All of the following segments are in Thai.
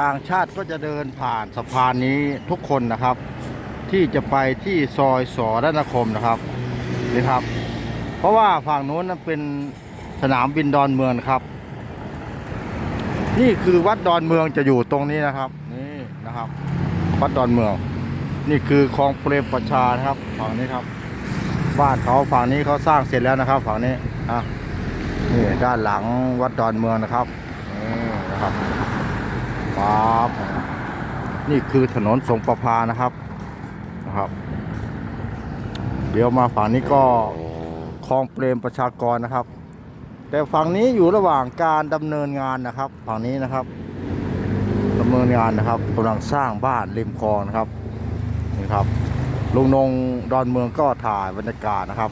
ต่างชาติก็จะเดินผ่านสะพานนี้ทุกคนนะครับ ที่จะไปที่ซอยสอรัตนคมนะครับนี่ครับ เพราะว่าฝั่งนู้นนั้นเป็นสนามบินดอนเมืองครับ นี่คือวัดดอนเมืองจะอยู่ตรงนี้นะครับ นี่นะครับ วัดดอนเมือง นี่คือคลองเปรมประชานะครับ ฝั่งนี้ครับ บ้านเขาฝั่งนี้เขาสร้างเสร็จแล้วนะครับ ฝั่งนี้อะนี่ด้านหลังวัดดอนเมืองนะครับนี่นะครับ ปั๊บนี่คือถนนสงประพานะครับนะครับ เดี๋ยวมาฝั่งนี้ก็คลองเปรมประชากรนะครับ แต่ฝั่งนี้อยู่ระหว่างการดำเนินงานนะครับ ฝั่งนี้นะครับดำเนินงานนะครับกำลังสร้างบ้านริมคลองนะครับนี่ครับลุงนงดอนเมืองก็ถ่ายบรรยากาศนะครับ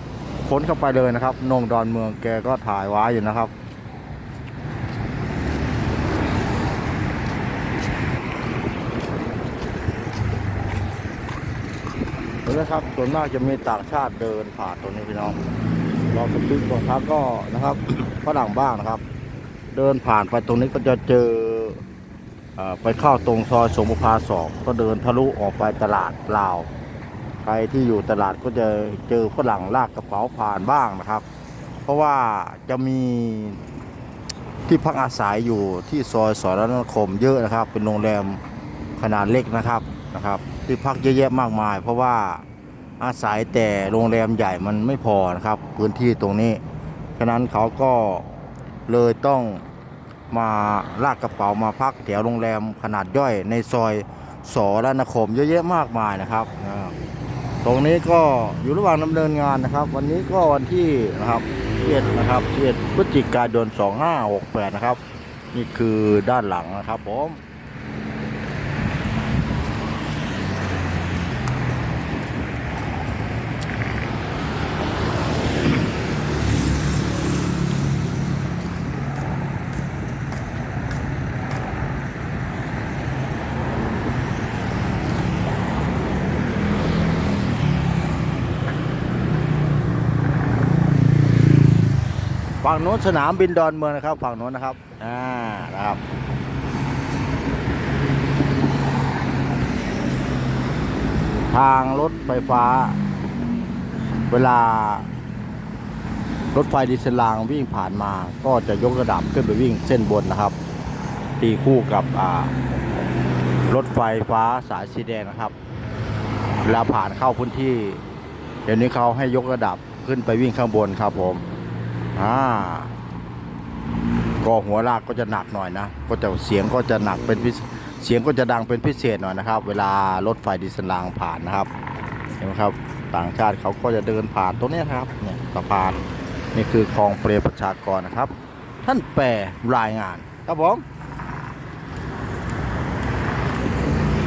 ค้นเข้าไปเลยนะครับนงดอนเมืองแกก็ถ่ายไว้อยู่นะครับ นไหมครับ ส่วนมากจะมีต่างชาติเดินผ่านตรงนี้พี่น้อง เราสตึกบางครั้งก็นะครับฝรั่งบ้างนะครับ เดินผ่านไปตรงนี้ก็จะเจอไปเข้าตรงซอยสมุภาสองก็เดินทะลุออกไปตลาดลาว ใครที่อยู่ตลาดก็จะเจอฝรั่งลากกระเป๋าผ่านบ้างนะครับ เพราะว่าจะมีที่พักอาศัยอยู่ที่ซอยสรนคมเยอะนะครับ เป็นโรงแรมขนาดเล็กนะครับนะครับ ที่พักเยอะแยะมากมาย เพราะว่า อาศัยแต่โรงแรมใหญ่มันไม่พอนะครับ พื้นที่ตรงนี้ฉะนั้นเขาก็เลยต้องมาลากกระเป๋ามาพักแถวโรงแรมขนาดย่อยในซอยสอรนคมเยอะแยะมากมายนะครับ ตรงนี้ก็อยู่ระหว่างดำเนินงานนะครับ วันนี้ก็วันที่นะครับเจ็ดนะครับเจ็ดพฤศจิกายน 2568 นะครับ นี่คือด้านหลังนะครับผม ฝั่งโน้นสนามบินดอนเมืองนะครับ ฝั่งโน้นนะครับ อ่า นะครับ ทางรถไฟฟ้า เวลารถไฟดีเซลางวิ่งผ่านมาก็จะยกระดับขึ้นไปวิ่งเส้นบนนะครับ ตีคู่กับอ่ารถไฟฟ้าสายสีแดงนะครับเวลาผ่านเข้าพื้นที่ เดี๋ยวนี้เขาให้ยกระดับขึ้นไปวิ่งข้างบนครับผม อ่า ก็หัวลากก็จะหนักหน่อยนะ ก็จะเสียงก็จะหนักเป็นพิเสียงก็จะดังเป็นพิเศษหน่อยนะครับ เวลารถไฟดิสลางผ่านนะครับ เห็นไหมครับ ต่างชาติเขาก็จะเดินผ่านตรงนี้ครับ เนี่ยสะพาน นี่คือคลองเปรประชากรนะครับ ท่านแปรรายงานครับผม